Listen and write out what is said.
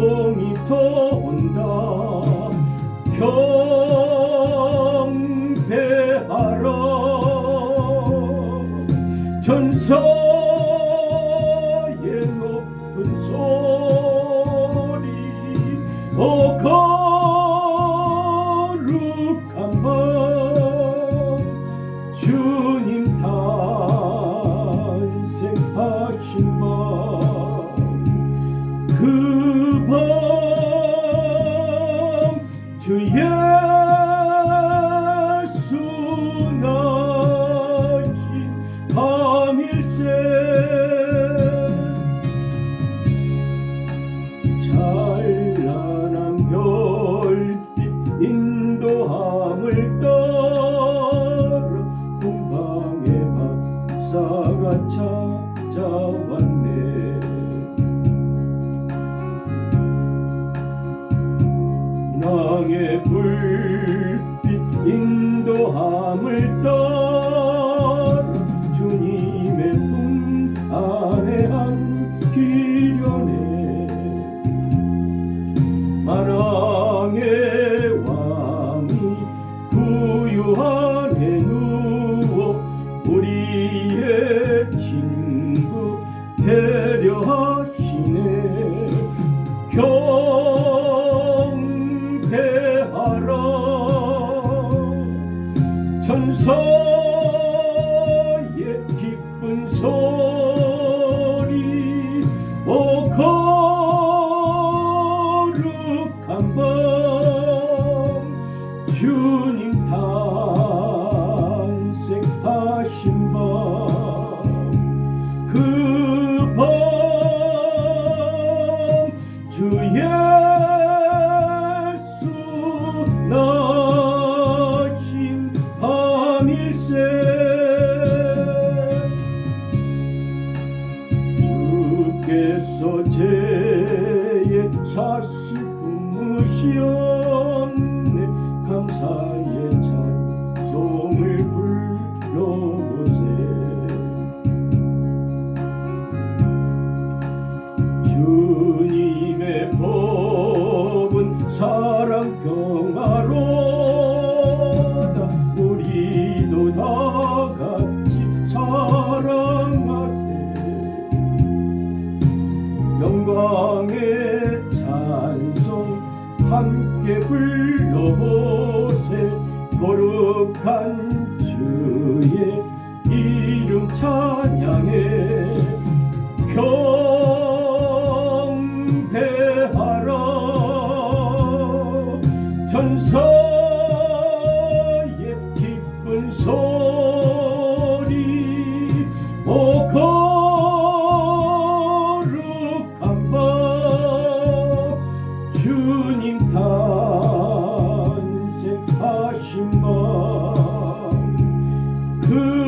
동이 터온다. 경배하라 천사의 높은 소리 오 거룩한 밤 주님 탄생하신 밤 인왕의 불빛 인도함을 따라 주님의 품 안에 안기려네. 사랑의 왕이 구유 안에 누워 우리의 친구 되려 하 천사의 기쁜 소리 오 거룩한 밤 주님 탄생하신 주께서 죄의 사시 품으시었네. 감사의 찬송을 불러보세. 주 함께 불러보세. 거룩한 주의 이름 찬양해 경배하라. 천사 who